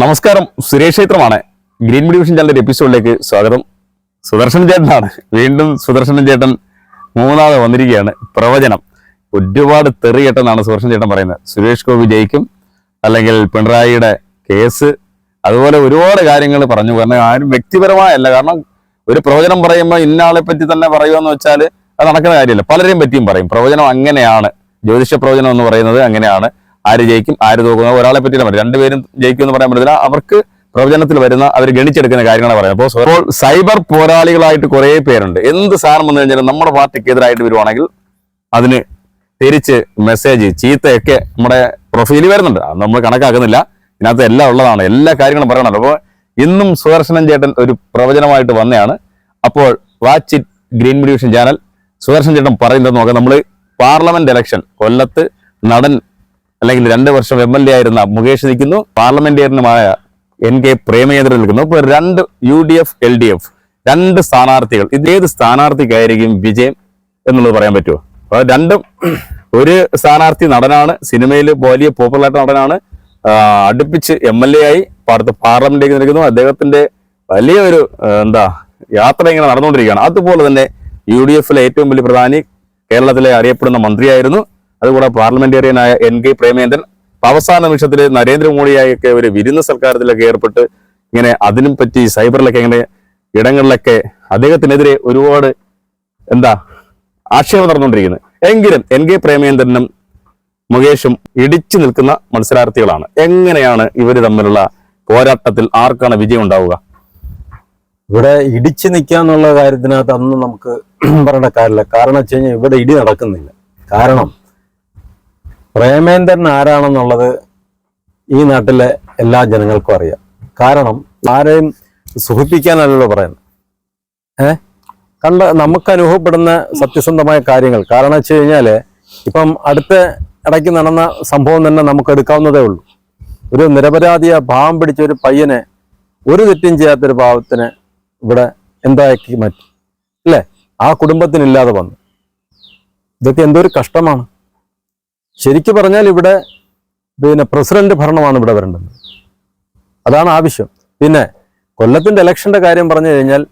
നമസ്കാരം. സുരേഷ് ക്ഷേത്രമാണ്. Green media vision ചാനലിന്റെ എപ്പിസോഡിലേക്ക് സ്വാഗതം. സുദർശൻ ചേട്ടനാണ്. വീണ്ടും സുദർശൻ ചേട്ടൻ മൂന്നാമത് വന്നിരിക്കുകയാണ്. പ്രവചനം. ഒരുപാട് തെറി കേട്ടെന്നാണ് സുദർശൻ ചേട്ടൻ പറയുന്നത്. സുരേഷ് ഗോപി ജയിക്കും. അല്ലെങ്കിൽ പിണറായിയുടെ കേസ്. അതുപോലെ ഒരുപാട് കാര്യങ്ങൾ പറഞ്ഞു. കാരണം ആരും വ്യക്തിപരമായല്ല കാരണം ഒരു പ്രവചനം പറയുമ്പോൾ ഇന്നാളെ പറ്റി തന്നെ പറയുമെന്ന് വെച്ചാൽ അത് നടക്കുന്ന കാര്യമല്ല. പലരെയും പറ്റിയും പറയും. പ്രവചനം അങ്ങനെയാണ്. ജ്യോതിഷ പ്രവചനം എന്ന് പറയുന്നത് അങ്ങനെയാണ്. ആര് ജയിക്കും ആര് തോക്കുന്ന ഒരാളെ പറ്റിയില്ല പറയും രണ്ടുപേരും ജയിക്കും എന്ന് പറയാൻ പറ്റില്ല അവർക്ക് പ്രവചനത്തിൽ വരുന്ന അവർ ഗണിച്ചെടുക്കുന്ന കാര്യങ്ങളാണ് പറയുന്നത്. അപ്പോൾ അപ്പോൾ സൈബർ പോരാളികളായിട്ട് കുറേ പേരുണ്ട്. എന്ത് സാധനം വന്നു കഴിഞ്ഞാലും നമ്മുടെ പാർട്ടിക്ക് എതിരായിട്ട് വരുവാണെങ്കിൽ അതിന് തിരിച്ച് മെസ്സേജ് ചീത്തയൊക്കെ നമ്മുടെ പ്രൊഫൈലിൽ വരുന്നുണ്ട്. അത് നമ്മൾ കണക്കാക്കുന്നില്ല. ഇതിനകത്ത് എല്ലാം ഉള്ളതാണ്. എല്ലാ കാര്യങ്ങളും പറയണല്ലോ അപ്പോൾ ഇന്നും സുദർശനൻ ചേട്ടൻ ഒരു പ്രവചനമായിട്ട് വന്നതാണ് അപ്പോൾ watch it green media channel. Sudarshan ചേട്ടൻ പറയുന്നത് നോക്കാം. നമ്മൾ പാർലമെന്റ് ഇലക്ഷൻ കൊല്ലത്ത് നടൻ അല്ലെങ്കിൽ രണ്ട് വർഷം എം എൽ എ ആയിരുന്ന മുകേഷ് നിൽക്കുന്നു. പാർലമെന്റേറിയനുമായ എൻ കെ പ്രേമചന്ദ്രൻ നിൽക്കുന്നു. ഇപ്പോൾ രണ്ട് U D F L D F രണ്ട് സ്ഥാനാർത്ഥികൾ. ഇതേത് സ്ഥാനാർത്ഥിക്കായിരിക്കും വിജയം എന്നുള്ളത് പറയാൻ പറ്റുമോ? അപ്പോൾ രണ്ടും ഒരു സ്ഥാനാർത്ഥി നടനാണ്. സിനിമയിൽ വലിയ പോപ്പുലറായിട്ട് നടനാണ്. അടുപ്പിച്ച് എം എൽ എ ആയി അടുത്ത പാർലമെന്റിലേക്ക് നിൽക്കുന്നു. അദ്ദേഹത്തിന്റെ വലിയൊരു എന്താ യാത്ര ഇങ്ങനെ നടന്നുകൊണ്ടിരിക്കുകയാണ്. അതുപോലെ തന്നെ യു ഡി എഫിലെ ഏറ്റവും വലിയ പ്രധാനി കേരളത്തിലെ അറിയപ്പെടുന്ന മന്ത്രിയായിരുന്നു അതുകൂടെ പാർലമെന്റേറിയനായ എൻ കെ പ്രേമേന്ദ്രൻ അവസാന നിമിഷത്തിൽ നരേന്ദ്രമോദിയായൊക്കെ ഒരു വിരുന്ന സൽക്കാരത്തിലൊക്കെ ഏർപ്പെട്ട് ഇങ്ങനെ അതിനും പറ്റി സൈബറിലൊക്കെ ഇങ്ങനെ ഇടങ്ങളിലൊക്കെ അദ്ദേഹത്തിനെതിരെ ഒരുപാട് എന്താ ആക്ഷേപം നടന്നുകൊണ്ടിരിക്കുന്നത് എങ്കിലും എൻ കെ പ്രേമേന്ദ്രനും മുകേഷും ഇടിച്ചു നിൽക്കുന്ന മത്സരാർത്ഥികളാണ്. എങ്ങനെയാണ് ഇവർ തമ്മിലുള്ള പോരാട്ടത്തിൽ ആർക്കാണ് വിജയം ഉണ്ടാവുക? ഇവിടെ ഇടിച്ചു നിൽക്കാന്നുള്ള കാര്യത്തിനകത്ത് അന്ന് നമുക്ക് പറയേണ്ട കാര്യമില്ല. കാരണം വെച്ച് കഴിഞ്ഞാൽ ഇവിടെ ഇടി നടക്കുന്നില്ല. കാരണം പ്രേമേന്ദ്രൻ ആരാണെന്നുള്ളത് ഈ നാട്ടിലെ എല്ലാ ജനങ്ങൾക്കും അറിയാം. കാരണം ആരെയും സുഖിപ്പിക്കാനല്ലല്ലോ പറയുന്നത്. ഏ? കണ്ട നമുക്ക് അനുഭവപ്പെടുന്ന സത്യസന്ധമായ കാര്യങ്ങൾ. കാരണം വെച്ച് കഴിഞ്ഞാൽ ഇപ്പം അടുത്ത ഇടയ്ക്ക് നടന്ന സംഭവം തന്നെ നമുക്ക് എടുക്കാവുന്നതേ ഉള്ളൂ. ഒരു നിരപരാധിയ ഭാവം പിടിച്ച ഒരു പയ്യനെ ഒരു തെറ്റും ചെയ്യാത്തൊരു ഭാവത്തിന് ഇവിടെ എന്താക്കി മാറ്റി. അല്ലേ? ആ കുടുംബത്തിനില്ലാതെ വന്നു. ഇതൊക്കെ എന്തൊരു കഷ്ടമാണ്. ശരിക്കു പറഞ്ഞാൽ ഇവിടെ പിന്നെ പ്രസിഡന്റ് ഭരണമാണ് ഇവിടെ വരേണ്ടത്. അതാണ് ആവശ്യം. പിന്നെ കൊല്ലത്തിന്റെ ഇലക്ഷന്റെ കാര്യം പറഞ്ഞു കഴിഞ്ഞാൽ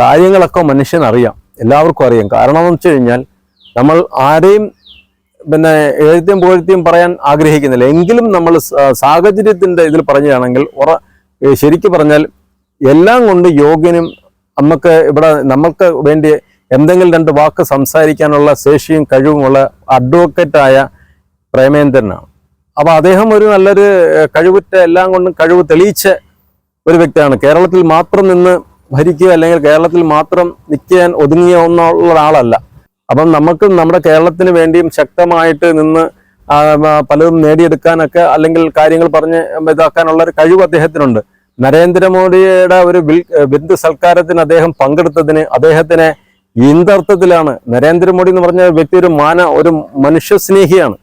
കാര്യങ്ങളൊക്കെ മനുഷ്യൻ അറിയാം എല്ലാവർക്കും അറിയാം. കാരണം എന്ന് വെച്ച് കഴിഞ്ഞാൽ നമ്മൾ ആരെയും പിന്നെ എഴുത്തിയും പുകഴ്ത്തിയും പറയാൻ ആഗ്രഹിക്കുന്നില്ല. എങ്കിലും നമ്മൾ സാഹചര്യത്തിന്റെ ഇതിൽ പറഞ്ഞാണെങ്കിൽ ഉറ ശരിക്കു പറഞ്ഞാൽ എല്ലാം കൊണ്ട് യോഗ്യനും നമുക്ക് ഇവിടെ നമ്മൾക്ക് വേണ്ടി എന്തെങ്കിലും രണ്ട് വാക്ക് സംസാരിക്കാനുള്ള ശേഷിയും കഴിവുമുള്ള അഡ്വക്കേറ്റായ പ്രേമേന്ദ്രനാണ്. അപ്പോൾ അദ്ദേഹം ഒരു നല്ലൊരു കഴിവുറ്റ എല്ലാം കൊണ്ടും കഴിവ് തെളിയിച്ച ഒരു വ്യക്തിയാണ്. കേരളത്തിൽ മാത്രം നിന്ന് ഭരിക്കുക അല്ലെങ്കിൽ കേരളത്തിൽ മാത്രം നിൽക്കാൻ ഒതുങ്ങിയ ഒന്നുള്ള ആളല്ല അപ്പം നമുക്ക് നമ്മുടെ കേരളത്തിന് വേണ്ടിയും ശക്തമായിട്ട് നിന്ന് പലതും നേടിയെടുക്കാനൊക്കെ അല്ലെങ്കിൽ കാര്യങ്ങൾ പറഞ്ഞ് ഇതാക്കാനുള്ള ഒരു കഴിവ് അദ്ദേഹത്തിനുണ്ട്. നരേന്ദ്രമോദിയുടെ ഒരു ബിന്ദു സൽക്കാരത്തിന് അദ്ദേഹം പങ്കെടുത്തതിന് അദ്ദേഹത്തിനെ ഇന്തർത്ഥത്തിലാണ് നരേന്ദ്രമോദി എന്ന് പറഞ്ഞ വ്യക്തി ഒരു മാന ഒരു മനുഷ്യസ്നേഹിയാണ്.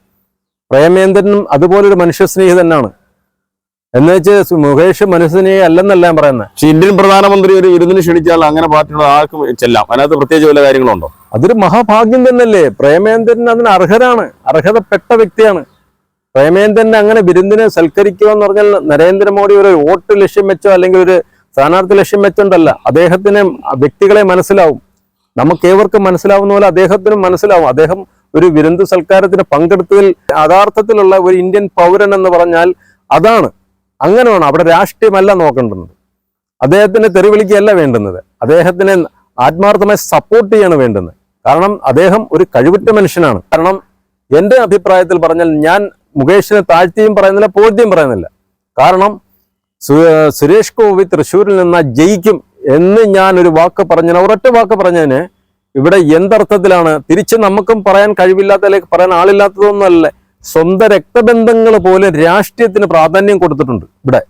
പ്രേമേന്ദ്രനും അതുപോലൊരു മനുഷ്യസ്നേഹി തന്നെയാണ് എന്ന് വെച്ച് മുകേഷ് മനുഷ്യസ്നേഹി അല്ലെന്നല്ല ഞാൻ പറയുന്നത് പക്ഷേ ഇന്ത്യൻ പ്രധാനമന്ത്രി ഒരു വിരുന്നിന് ക്ഷണിച്ചാൽ അങ്ങനെ പാർട്ടിയുടെ ആർക്കും ചെല്ലാം. അതിനകത്ത് പ്രത്യേകിച്ച് വല്ല കാര്യങ്ങളുണ്ടോ? അതൊരു മഹാഭാഗ്യം തന്നെയല്ലേ. പ്രേമേന്ദ്രൻ അതിന് അർഹരാണ്. അർഹതപ്പെട്ട വ്യക്തിയാണ്. പ്രേമേന്ദ്രനെ അങ്ങനെ വിരുന്നിനെ സൽക്കരിക്കുക എന്ന് പറഞ്ഞാൽ നരേന്ദ്രമോദി ഒരു വോട്ട് ലക്ഷ്യം വെച്ചോ അല്ലെങ്കിൽ ഒരു സ്ഥാനാർത്ഥി ലക്ഷ്യം വെച്ചോണ്ടല്ല. അദ്ദേഹത്തിന് വ്യക്തികളെ മനസ്സിലാവും. നമുക്ക് ഏവർക്കും മനസ്സിലാവുന്ന പോലെ അദ്ദേഹത്തിനും മനസ്സിലാവും. അദ്ദേഹം ഒരു വിരുന്ന് സൽക്കാരത്തിന് പങ്കെടുത്തതിൽ യഥാർത്ഥത്തിലുള്ള ഒരു ഇന്ത്യൻ പൗരൻ എന്ന് പറഞ്ഞാൽ അതാണ്. അങ്ങനെയാണ് അവിടെ രാഷ്ട്രീയമല്ല നോക്കേണ്ടത് അദ്ദേഹത്തിന്റെ തെറിവിളിക്കുകയല്ല വേണ്ടുന്നത്. അദ്ദേഹത്തിനെ ആത്മാർത്ഥമായി സപ്പോർട്ട് ചെയ്യാണ് വേണ്ടുന്നത്. കാരണം അദ്ദേഹം ഒരു കഴിവുറ്റ മനുഷ്യനാണ്. കാരണം എന്റെ അഭിപ്രായത്തിൽ പറഞ്ഞാൽ ഞാൻ മുകേഷിനെ താഴ്ത്തിയും പറയുന്നില്ല പോഴ്ത്തിയും പറയുന്നില്ല. കാരണം സുരേഷ് ഗോപി തൃശ്ശൂരിൽ നിന്ന് ജയിക്കും എന്ന് ഞാൻ ഒരു വാക്ക് പറഞ്ഞതിന് ഒരൊറ്റ വാക്ക് പറഞ്ഞതിന് ഇവിടെ എന്തർത്ഥത്തിലാണ്? തിരിച്ച് നമുക്കും പറയാൻ കഴിവില്ലാത്ത അല്ലെങ്കിൽ പറയാൻ ആളില്ലാത്തതൊന്നുമല്ല സ്വന്തം രക്തബന്ധങ്ങൾ പോലും രാഷ്ട്രീയത്തിന് പ്രാധാന്യം കൊടുത്തിട്ടുണ്ട് ഇവിടെ.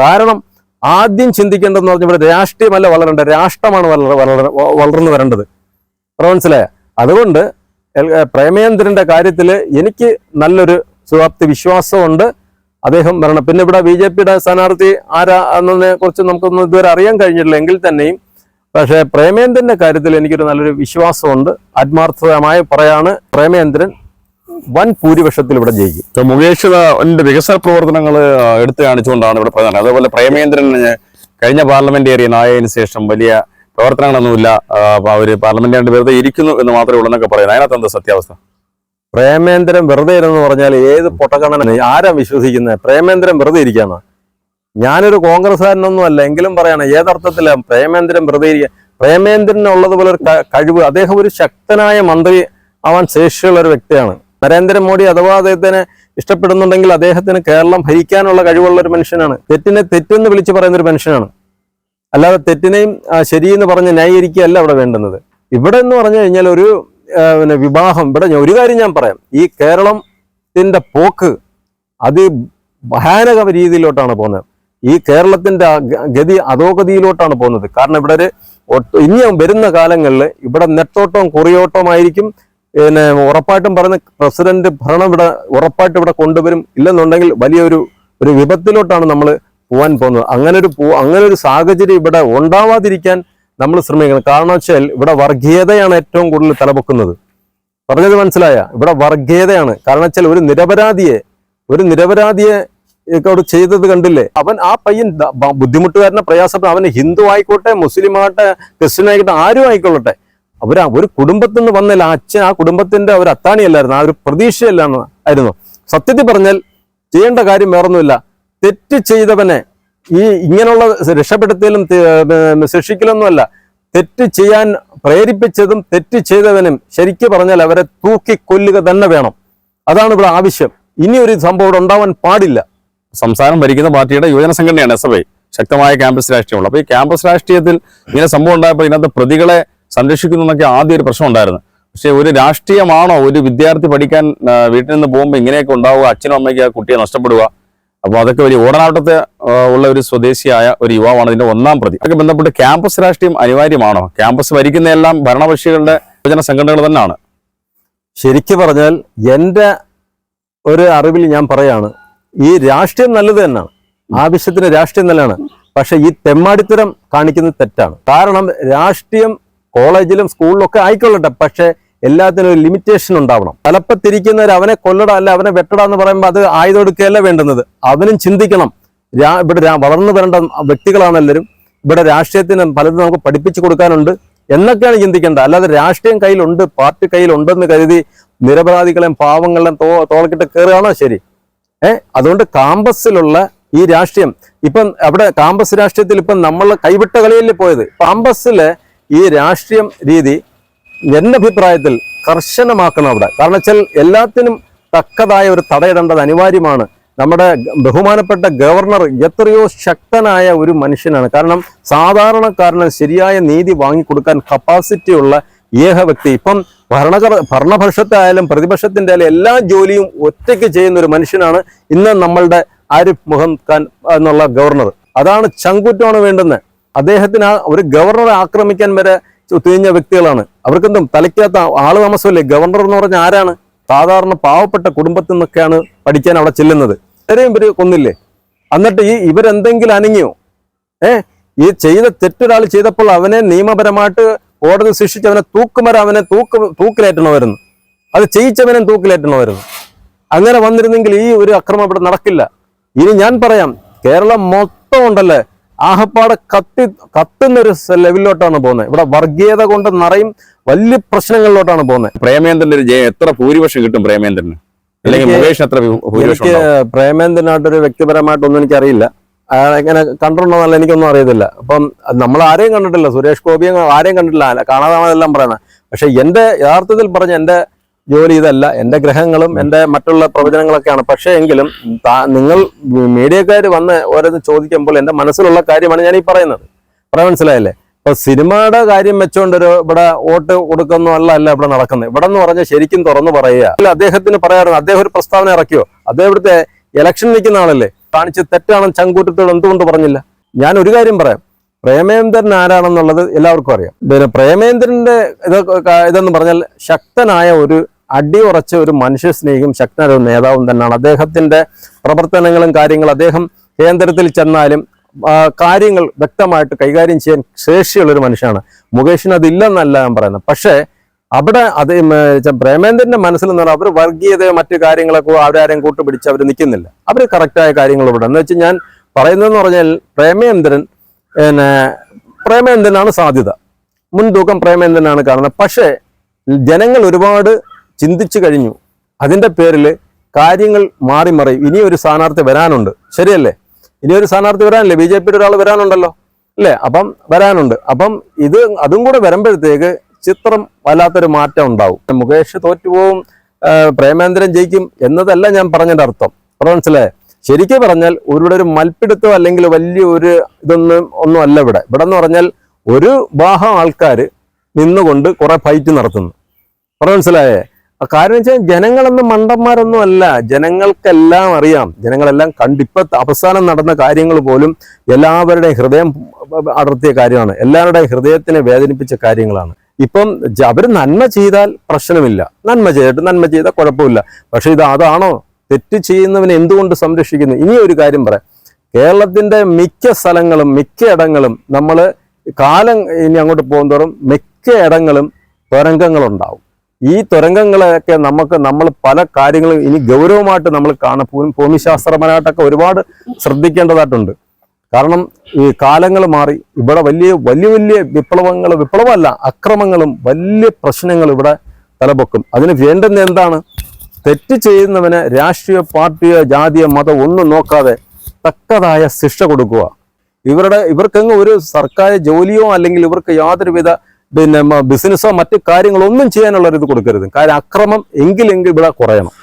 കാരണം ആദ്യം ചിന്തിക്കേണ്ടതെന്ന് പറഞ്ഞാൽ ഇവിടെ രാഷ്ട്രീയമല്ല വളരേണ്ടത് രാഷ്ട്രമാണ് വളർ വളർ വളർന്നു വരേണ്ടത്. മനസ്സിലായ? അതുകൊണ്ട് പ്രേമേന്ദ്രന്റെ കാര്യത്തിൽ എനിക്ക് നല്ലൊരു സുവാപ്തി വിശ്വാസമുണ്ട്. അദ്ദേഹം വരണം. പിന്നെ ഇവിടെ ബി ജെ പിയുടെ സ്ഥാനാർത്ഥി ആരാ എന്നതിനെ കുറിച്ച് നമുക്കൊന്നും ഇതുവരെ അറിയാൻ കഴിഞ്ഞിട്ടില്ല. എങ്കിൽ തന്നെയും പക്ഷേ പ്രേമേന്ദ്രന്റെ കാര്യത്തിൽ എനിക്കൊരു നല്ലൊരു വിശ്വാസമുണ്ട്. ആത്മാർത്ഥമായി പറയാണ് പ്രേമേന്ദ്രൻ വൻ ഭൂരിപക്ഷത്തിൽ ഇവിടെ ജയിക്കും. മുകേഷ് വികസന പ്രവർത്തനങ്ങൾ എടുത്തു കാണിച്ചുകൊണ്ടാണ് ഇവിടെ പ്രധാനം അതേപോലെ പ്രേമേന്ദ്രൻ കഴിഞ്ഞ പാർലമെന്റ് പാർലമെന്റേറിയൻ ആയതിനു ശേഷം വലിയ പ്രവർത്തനങ്ങളൊന്നുമില്ല. അവർ പാർലമെന്റേറിയൻ വെറുതെ ഇരിക്കുന്നു എന്ന് മാത്രമേ ഉള്ളൂ എന്നൊക്കെ പറയുന്നത്. അതിനകത്ത് എന്താ സത്യാവസ്ഥ? പ്രേമേന്ദ്രൻ വെറുതെ ഇരുന്ന് പറഞ്ഞാൽ ഏത് പൊട്ടക്കണ്ണനെ? ആരാ വിശ്വസിക്കുന്നത്? പ്രേമേന്ദ്രൻ വെറുതെ ഇരിക്കാണ് ഞാനൊരു കോൺഗ്രസ്സുകാരനൊന്നും അല്ല. എങ്കിലും പറയണം ഏതർത്ഥത്തില പ്രേമേന്ദ്രൻ വെറുതെ പ്രേമേന്ദ്രനുള്ളതുപോലെ ഒരു കഴിവ് അദ്ദേഹം ഒരു ശക്തനായ മന്ത്രി ആവാൻ ശേഷിയുള്ള ഒരു വ്യക്തിയാണ്. നരേന്ദ്രമോദി അഥവാ അദ്ദേഹത്തിനെ ഇഷ്ടപ്പെടുന്നുണ്ടെങ്കിൽ അദ്ദേഹത്തിന് കേരളം ഭരിക്കാനുള്ള കഴിവുള്ള ഒരു മനുഷ്യനാണ്. തെറ്റിനെ തെറ്റെന്ന് വിളിച്ചു പറയുന്ന ഒരു മനുഷ്യനാണ്. അല്ലാതെ തെറ്റിനെയും ശരി ശരിയെന്ന് പറഞ്ഞ് ന്യായീകരിക്കുകയല്ല അവിടെ വേണ്ടുന്നത്. ഇവിടെ എന്ന് പറഞ്ഞു കഴിഞ്ഞാൽ ഒരു പിന്നെ വിവാഹം ഇവിടെ ഒരു കാര്യം ഞാൻ പറയാം. ഈ കേരളത്തിന്റെ പോക്ക് അത് ഭയാനക രീതിയിലോട്ടാണ് പോകുന്നത്. ഈ കേരളത്തിന്റെ ഗതി അധോഗതിയിലോട്ടാണ് പോകുന്നത്? കാരണം ഇവിടെ ഒരു ഇനിയും വരുന്ന കാലങ്ങളിൽ ഇവിടെ നെട്ടോട്ടവും കുറിയോട്ടമായിരിക്കും പിന്നെ ഉറപ്പായിട്ടും പറഞ്ഞ പ്രസിഡന്റ് ഭരണം ഇവിടെ ഉറപ്പായിട്ട് ഇവിടെ കൊണ്ടുവരും ഇല്ലെന്നുണ്ടെങ്കിൽ വലിയൊരു ഒരു വിപത്തിലോട്ടാണ് നമ്മൾ പോകാൻ പോകുന്നത്. അങ്ങനെ ഒരു അങ്ങനെ ഒരു സാഹചര്യം ഇവിടെ ഉണ്ടാവാതിരിക്കാൻ നമ്മൾ ശ്രമിക്കണം. കാരണം വെച്ചാൽ ഇവിടെ വർഗീയതയാണ് ഏറ്റവും കൂടുതൽ തലപൊക്കുന്നത്. പറഞ്ഞത് മനസ്സിലായ? ഇവിടെ വർഗീയതയാണ്. കാരണം വെച്ചാൽ ഒരു നിരപരാധിയെ ഒരു നിരപരാധിയെ അവിടെ ചെയ്തത് കണ്ടില്ലേ? അവൻ ആ പയ്യൻ ബുദ്ധിമുട്ടുകാരനെ പ്രയാസപ്പെട്ട അവന് ഹിന്ദു ആയിക്കോട്ടെ മുസ്ലിം ആകട്ടെ ക്രിസ്ത്യൻ ആയിക്കോട്ടെ ആരും ആയിക്കൊള്ളട്ടെ. അവർ ഒരു കുടുംബത്തിൽ നിന്ന് വന്നില്ല അച്ഛൻ ആ കുടുംബത്തിന്റെ ഒരു അത്താണിയല്ലായിരുന്നു ആ ഒരു പ്രതീക്ഷയല്ലാന്ന് ആയിരുന്നു. സത്യത്തിൽ പറഞ്ഞാൽ ചെയ്യേണ്ട കാര്യം വേറൊന്നുമില്ല. തെറ്റ് ചെയ്തവനെ ഈ ഇങ്ങനെയുള്ള രക്ഷപ്പെടുത്തലും തെ- ശിക്ഷിക്കലൊന്നുമല്ല. തെറ്റ് ചെയ്യാൻ പ്രേരിപ്പിച്ചതും തെറ്റ് ചെയ്തവനും ശരിക്ക് പറഞ്ഞാൽ അവരെ തൂക്കിക്കൊല്ലുക തന്നെ വേണം. അതാണ് ഇവിടെ ആവശ്യം. ഇനി ഒരു സംഭവം ഉണ്ടാവാൻ പാടില്ല. സംസ്ഥാനം ഭരിക്കുന്ന പാർട്ടിയുടെ യുവജന സംഘടനയാണ് എസ് എഫ് ഐ ശക്തമായ ക്യാമ്പസ് രാഷ്ട്രീയമുള്ള. അപ്പോൾ ഈ ക്യാമ്പസ് രാഷ്ട്രീയത്തിൽ ഇങ്ങനെ സംഭവം ഉണ്ടായപ്പോൾ ഇതിനകത്ത് പ്രതികളെ സംരക്ഷിക്കുന്നു എന്നൊക്കെ ആദ്യം ഒരു പ്രശ്നം ഉണ്ടായിരുന്നു. പക്ഷേ ഒരു രാഷ്ട്രീയമാണോ ഒരു വിദ്യാർത്ഥി പഠിക്കാൻ വീട്ടിൽ നിന്ന് പോകുമ്പോൾ ഇങ്ങനെയൊക്കെ ഉണ്ടാവുക? അച്ഛനും അമ്മയ്ക്ക് ആ കുട്ടിയെ നഷ്ടപ്പെടുക? അപ്പോൾ അതൊക്കെ വലിയ ഓടനാട്ടത്തെ ഉള്ള ഒരു സ്വദേശിയായ ഒരു യുവാവാണ് ഇതിന്റെ ഒന്നാം പ്രതി. അതൊക്കെ ബന്ധപ്പെട്ട് ക്യാമ്പസ് രാഷ്ട്രീയം അനിവാര്യമാണോ? ക്യാമ്പസ് ഭരിക്കുന്ന എല്ലാം ഭരണപക്ഷികളുടെ യുവജന സംഘടനകൾ തന്നെയാണ്. ശരിക്ക് പറഞ്ഞാൽ എന്റെ ഒരു അറിവിൽ ഞാൻ പറയാണ് ഈ രാഷ്ട്രീയം നല്ലത് തന്നെയാണ്. ആവശ്യത്തിന് രാഷ്ട്രീയം നല്ലതാണ്. പക്ഷെ ഈ തെമ്മാടിത്തരം കാണിക്കുന്നത് തെറ്റാണ്. കാരണം രാഷ്ട്രീയം കോളേജിലും സ്കൂളിലും ഒക്കെ ആയിക്കൊള്ളട്ടെ. പക്ഷെ എല്ലാത്തിനും ഒരു ലിമിറ്റേഷൻ ഉണ്ടാവണം. തലപ്പത്തിരിക്കുന്നവർ അവനെ കൊല്ലട അല്ല അവനെ വെട്ടട എന്ന് പറയുമ്പോൾ അത് ആയുധമെടുക്കുകയല്ല വേണ്ടുന്നത്. അവനും ചിന്തിക്കണം. ഇവിടെ വളർന്നു വരേണ്ട വ്യക്തികളാണ് എല്ലാവരും. ഇവിടെ രാഷ്ട്രീയത്തിന് പലതും നമുക്ക് പഠിപ്പിച്ചു കൊടുക്കാനുണ്ട് എന്നൊക്കെയാണ് ചിന്തിക്കേണ്ടത്. അല്ലാതെ രാഷ്ട്രീയം കയ്യിലുണ്ട് പാർട്ടി കയ്യിലുണ്ടെന്ന് കരുതി നിരപരാധികളെയും പാവങ്ങളെയും തോ തോളക്കിട്ട് കയറുകയാണോ ശരി? ഏഹ് അതുകൊണ്ട് കാമ്പസിലുള്ള ഈ രാഷ്ട്രീയം ഇപ്പം അവിടെ കാമ്പസ് രാഷ്ട്രീയത്തിൽ ഇപ്പം നമ്മൾ കൈവിട്ട കളിയിൽ പോയത്? കാമ്പസിലെ ഈ രാഷ്ട്രീയം രീതി എന്റെ അഭിപ്രായത്തിൽ കർശനമാക്കണം അവിടെ. കാരണം വെച്ചാൽ എല്ലാത്തിനും തക്കതായ ഒരു തടയിടേണ്ടത് അനിവാര്യമാണ്. നമ്മുടെ ബഹുമാനപ്പെട്ട ഗവർണർ എത്രയോ ശക്തനായ ഒരു മനുഷ്യനാണ്. കാരണം സാധാരണക്കാരന് ശരിയായ നീതി വാങ്ങിക്കൊടുക്കാൻ കപ്പാസിറ്റി ഏക വ്യക്തി. ഇപ്പം ഭരണകർ ഭരണപക്ഷത്തായാലും പ്രതിപക്ഷത്തിന്റെ ആയാലും എല്ലാ ജോലിയും ഒറ്റയ്ക്ക് ചെയ്യുന്ന ഒരു മനുഷ്യനാണ് ഇന്ന് നമ്മളുടെ ആരിഫ് മുഹമ്മദ് ഖാൻ എന്നുള്ള ഗവർണർ. അതാണ് ചങ്കുറ്റമാണ് വേണ്ടുന്നത്. അദ്ദേഹത്തിന് ഒരു ഗവർണറെ ആക്രമിക്കാൻ വരെ തിരിഞ്ഞ വ്യക്തികളാണ്. അവർക്കെന്തും തലയ്ക്കകത്ത് ആൾ താമസമല്ലേ? ഗവർണർ എന്ന് പറഞ്ഞാൽ ആരാണ്? സാധാരണ പാവപ്പെട്ട കുടുംബത്തിൽ നിന്നൊക്കെയാണ് പഠിക്കാൻ അവിടെ ചെല്ലുന്നത്. ഇത്രയും ഇവർ കൊന്നില്ലേ? എന്നിട്ട് ഈ ഇവരെന്തെങ്കിലും അനങ്ങിയോ? ഏ? ഈ ചെയ്ത തെറ്റൊരാൾ ചെയ്തപ്പോൾ അവനെ നിയമപരമായിട്ട് കോടതി ശിക്ഷിച്ചവനെ തൂക്കുമരം അവനെ തൂക്ക് തൂക്കിലേറ്റണമായിരുന്നു. അത് ചെയ്യിച്ചവനെ തൂക്കിലേറ്റണമായിരുന്നു. അങ്ങനെ വന്നിരുന്നെങ്കിൽ ഈ ഒരു അക്രമം ഇവിടെ നടക്കില്ല. ഇനി ഞാൻ പറയാം കേരളം മൊത്തം ഉണ്ടല്ലേ? ആഹപ്പാട് കത്തി കത്തുന്ന ഒരു സ- ലെവലിലോട്ടാണ് പോകുന്നത്. ഇവിടെ വർഗീയത കൊണ്ട് നിറയും വലിയ പ്രശ്നങ്ങളിലോട്ടാണ് പോകുന്നത്. പ്രേമേന്ദ്രന്റെ ഒരു ജയം എത്ര ഭൂരിപക്ഷം കിട്ടും പ്രേമേന്ദ്രന്? അല്ലെങ്കിൽ എനിക്ക് മുകേഷ് എത്ര പ്രേമേന്ദ്രനായിട്ടൊരു വ്യക്തിപരമായിട്ടൊന്നും എനിക്കറിയില്ല. എങ്ങനെ കണ്ടിട്ടുണ്ടോന്നല്ല എനിക്കൊന്നും അറിയത്തില്ല. അപ്പം നമ്മൾ ആരെയും കണ്ടിട്ടില്ല. സുരേഷ് ഗോപിയെ ആരെയും കണ്ടിട്ടില്ല. കാണാതാണെല്ലാം പറയുന്നത് പക്ഷെ എന്റെ യഥാർത്ഥത്തിൽ പറഞ്ഞ എന്റെ ജോലി ഇതല്ല. എന്റെ ഗ്രഹങ്ങളും എന്റെ മറ്റുള്ള പ്രവചനങ്ങളൊക്കെയാണ്. പക്ഷേ എങ്കിലും നിങ്ങൾ മീഡിയക്കാർ വന്ന് ഓരോന്ന് ചോദിക്കുമ്പോൾ എന്റെ മനസ്സിലുള്ള കാര്യമാണ് ഞാൻ ഈ പറയുന്നത്. പറയാൻ മനസ്സിലായല്ലേ? ഇപ്പൊ സിനിമയുടെ കാര്യം വെച്ചോണ്ട് ഒരു ഇവിടെ വോട്ട് കൊടുക്കുന്ന അല്ല അല്ല ഇവിടെ നടക്കുന്നത്. ഇവിടെ എന്ന് പറഞ്ഞാൽ ശരിക്കും തുറന്നു പറയുക. അല്ല അദ്ദേഹത്തിന് പറയാറുണ്ട്. അദ്ദേഹം ഒരു പ്രസ്താവന ഇറക്കിയോ? അദ്ദേഹം ഇവിടുത്തെ ഇലക്ഷൻ നിൽക്കുന്ന ആളല്ലേ? കാണിച്ച് തെറ്റാണെന്ന് ചങ്കൂറ്റത്തോട് എന്തുകൊണ്ട് പറഞ്ഞില്ല? ഞാൻ ഒരു കാര്യം പറയാം. പ്രേമേന്ദ്രൻ ആരാണെന്നുള്ളത് എല്ലാവർക്കും അറിയാം. പിന്നെ പ്രേമേന്ദ്രന്റെ ഇത് ഇതെന്ന് പറഞ്ഞാൽ ശക്തനായ ഒരു അടി ഉറച്ച ഒരു മനുഷ്യ സ്നേഹിയും ശക്തനായ ഒരു നേതാവും തന്നെയാണ്. അദ്ദേഹത്തിന്റെ പ്രവർത്തനങ്ങളും കാര്യങ്ങളും അദ്ദേഹം കേന്ദ്രത്തിൽ ചെന്നാലും കാര്യങ്ങൾ വ്യക്തമായിട്ട് കൈകാര്യം ചെയ്യാൻ ശേഷിയുള്ള ഒരു മനുഷ്യനാണ്. മുകേഷിന് അതില്ലെന്നല്ല ഞാൻ പറയുന്നത്. പക്ഷേ അവിടെ അത് പ്രേമേന്ദ്രന്റെ മനസ്സിൽ നിന്ന് അവർ വർഗീയതയോ മറ്റു കാര്യങ്ങളൊക്കെ അവരാരെയും കൂട്ടുപിടിച്ച് അവർ നിൽക്കുന്നില്ല. അവർ കറക്റ്റായ കാര്യങ്ങൾ ഇവിടെ. എന്ന് വെച്ചാൽ ഞാൻ പറയുന്നതെന്ന് പറഞ്ഞാൽ പ്രേമേന്ദ്രൻ പിന്നെ പ്രേമേന്ദ്രനാണ് സാധ്യത. മുൻതൂക്കം പ്രേമേന്ദ്രനാണ് കാണുന്നത്. പക്ഷേ ജനങ്ങൾ ഒരുപാട് ചിന്തിച്ചു കഴിഞ്ഞു. അതിന്റെ പേരിൽ കാര്യങ്ങൾ മാറി മറിയും ഇനി ഒരു സ്ഥാനാർത്ഥി വരാനുണ്ട്. ശരിയല്ലേ? ഇനി ഒരു സ്ഥാനാർത്ഥി വരാനല്ലേ? ബി ജെ പിയുടെ ഒരാൾ വരാനുണ്ടല്ലോ. അല്ലേ? അപ്പം വരാനുണ്ട്. അപ്പം ഇത് അതും കൂടെ വരുമ്പോഴത്തേക്ക് ചിത്രം വല്ലാത്തൊരു മാറ്റം ഉണ്ടാവും. മുകേഷ് തോറ്റുപോകും പ്രേമേന്ദ്രൻ ജയിക്കും എന്നതല്ല ഞാൻ പറഞ്ഞതിന്റെ അർത്ഥം. മനസ്സിലേ മനസ്സിലായേ? ശരിക്കും പറഞ്ഞാൽ ഇവിടെ ഒരു മൽപ്പിടുത്തം അല്ലെങ്കിൽ വലിയ ഒരു ഇതൊന്നും ഒന്നും അല്ല ഇവിടെ. ഇവിടെ എന്ന് പറഞ്ഞാൽ ഒരു ഭാഗം ആൾക്കാർ നിന്നുകൊണ്ട് കുറെ ഫൈറ്റ് നടത്തുന്നു. പറഞ്ഞു മനസ്സിലായേ? കാരണം വെച്ചാൽ ജനങ്ങളൊന്നും മണ്ടന്മാരൊന്നും അല്ല. ജനങ്ങൾക്കെല്ലാം അറിയാം. ജനങ്ങളെല്ലാം കണ്ട് ഇപ്പൊ അവസാനം നടന്ന കാര്യങ്ങൾ പോലും എല്ലാവരുടെയും ഹൃദയം അടർത്തിയ കാര്യമാണ്. എല്ലാവരുടെയും ഹൃദയത്തിനെ വേദനിപ്പിച്ച കാര്യങ്ങളാണ്. ഇപ്പം അവർ നന്മ ചെയ്താൽ പ്രശ്നമില്ല. നന്മ ചെയ്തിട്ട് നന്മ ചെയ്താൽ കുഴപ്പമില്ല. പക്ഷെ ഇത് അതാണോ? തെറ്റ് ചെയ്യുന്നവനെ എന്തുകൊണ്ട് സംരക്ഷിക്കുന്നു? ഇനി ഒരു കാര്യം പറയാം. കേരളത്തിന്റെ മിക്ക സ്ഥലങ്ങളും മിക്ക ഇടങ്ങളും നമ്മൾ കാലം ഇനി അങ്ങോട്ട് പോകുന്തോറും മിക്ക ഇടങ്ങളും തുരങ്കങ്ങളുണ്ടാവും. ഈ തുരങ്കങ്ങളെയൊക്കെ നമുക്ക് നമ്മൾ പല കാര്യങ്ങളും ഇനി ഗൗരവമായിട്ട് നമ്മൾ കാണാൻ ഭൂമിശാസ്ത്രപരമായിട്ടൊക്കെ ഒരുപാട് ശ്രദ്ധിക്കേണ്ടതായിട്ടുണ്ട്. കാരണം ഈ കാലങ്ങൾ മാറി ഇവിടെ വലിയ വലിയ വലിയ വിപ്ലവങ്ങൾ വിപ്ലവമല്ല അക്രമങ്ങളും വലിയ പ്രശ്നങ്ങൾ ഇവിടെ തലപൊക്കും. അതിന് വേണ്ടുന്ന എന്താണ്? തെറ്റ് ചെയ്യുന്നവന് രാഷ്ട്രീയ പാർട്ടിയോ ജാതിയോ മതം ഒന്നും നോക്കാതെ തക്കതായ ശിക്ഷ കൊടുക്കുക. ഇവരുടെ ഇവർക്കങ്ങ് ഒരു സർക്കാർ ജോലിയോ അല്ലെങ്കിൽ ഇവർക്ക് യാതൊരുവിധ പിന്നെ ബിസിനസ്സോ മറ്റു കാര്യങ്ങളോ ഒന്നും ചെയ്യാനുള്ള ഒരു ഇത് കൊടുക്കരുത്. കാര്യം അക്രമം എങ്കിലെങ്കിൽ ഇവിടെ കുറയണം.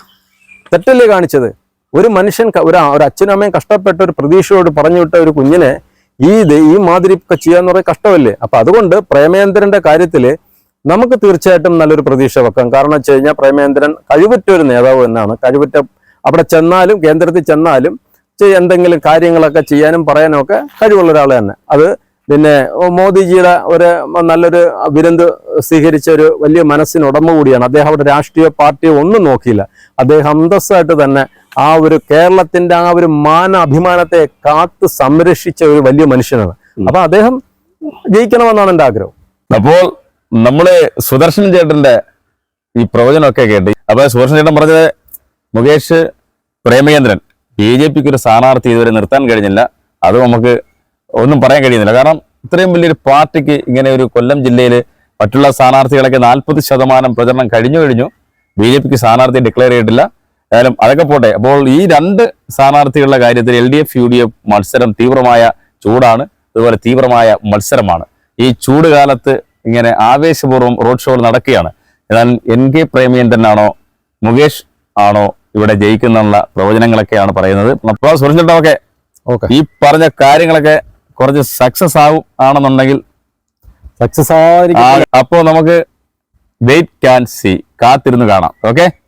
തെറ്റല്ലേ കാണിച്ചത്? ഒരു മനുഷ്യൻ ഒരു അച്ഛനും അമ്മയും കഷ്ടപ്പെട്ട ഒരു പ്രതീക്ഷയോട് പറഞ്ഞു വിട്ട ഒരു കുഞ്ഞിനെ ഈ ഈ മാതിരി ഒക്കെ ചെയ്യാന്ന് പറയുന്നത് കഷ്ടമല്ലേ? അപ്പൊ അതുകൊണ്ട് പ്രേമേന്ദ്രന്റെ കാര്യത്തിൽ നമുക്ക് തീർച്ചയായിട്ടും നല്ലൊരു പ്രതീക്ഷ വെക്കാം. കാരണം വെച്ച് കഴിഞ്ഞാൽ പ്രേമേന്ദ്രൻ കഴിവുറ്റ ഒരു നേതാവ് തന്നെയാണ്. കഴിവുറ്റ അവിടെ ചെന്നാലും കേന്ദ്രത്തിൽ ചെന്നാലും എന്തെങ്കിലും കാര്യങ്ങളൊക്കെ ചെയ്യാനും പറയാനും ഒക്കെ കഴിവുള്ള ഒരാൾ തന്നെ. അത് പിന്നെ മോദിജിയുടെ ഒരു നല്ലൊരു വിരുന്ന് സ്വീകരിച്ച ഒരു വലിയ മനസ്സിന് ഉടമ കൂടിയാണ്. അദ്ദേഹം അവിടെ രാഷ്ട്രീയ പാർട്ടിയോ ഒന്നും നോക്കിയില്ല. അദ്ദേഹം അന്തസ്സായിട്ട് തന്നെ ആ ഒരു കേരളത്തിന്റെ ആ ഒരു മാന അഭിമാനത്തെ കാത്തു സംരക്ഷിച്ച ഒരു വലിയ മനുഷ്യനാണ്. അപ്പൊ അദ്ദേഹം ജയിക്കണമെന്നാണ് എന്റെ ആഗ്രഹം. അപ്പോൾ നമ്മൾ സുദർശൻ ചേട്ടന്റെ ഈ പ്രവചനമൊക്കെ കേട്ട് അപ്പൊ സുദർശൻ ചേട്ടൻ പറഞ്ഞത് മുകേഷ് പ്രേമചന്ദ്രൻ ബി ജെ പിക്ക് ഒരു സ്ഥാനാർത്ഥി ഇതുവരെ നിർത്താൻ കഴിഞ്ഞില്ല. അത് നമുക്ക് ഒന്നും പറയാൻ കഴിയുന്നില്ല. കാരണം ഇത്രയും വലിയൊരു പാർട്ടിക്ക് ഇങ്ങനെ ഒരു കൊല്ലം ജില്ലയിൽ മറ്റുള്ള സ്ഥാനാർത്ഥികളൊക്കെ നാൽപ്പത് ശതമാനം പ്രചരണം കഴിഞ്ഞു കഴിഞ്ഞു ബി ജെ പിക്ക് സ്ഥാനാർത്ഥി ഡിക്ലെയർ ചെയ്തിട്ടില്ല. ഏതായാലും അതൊക്കെ പോട്ടെ. അപ്പോൾ ഈ രണ്ട് സ്ഥാനാർത്ഥികളുടെ കാര്യത്തിൽ L D F U D F മത്സരം തീവ്രമായ ചൂടാണ്. അതുപോലെ തീവ്രമായ മത്സരമാണ്. ഈ ചൂട് കാലത്ത് ഇങ്ങനെ ആവേശപൂർവം റോഡ് ഷോകൾ നടക്കുകയാണ്. എന്നാൽ എൻ കെ പ്രേമചന്ദ്രനാണോ മുകേഷ് ആണോ ഇവിടെ ജയിക്കുന്നുള്ള പ്രവചനങ്ങളൊക്കെയാണ് പറയുന്നത്. അപ്പോൾ സുരഞ്ജട്ടൊക്കെ ഓക്കെ. ഈ പറഞ്ഞ കാര്യങ്ങളൊക്കെ കുറച്ച് സക്സസ് ആവും ആണെന്നുണ്ടെങ്കിൽ സക്സസ് ആയിരിക്കും ആ- അപ്പോ നമുക്ക് വെയിറ്റ് ക്യാൻ സി കാത്തിരുന്ന് കാണാം. ഓക്കെ?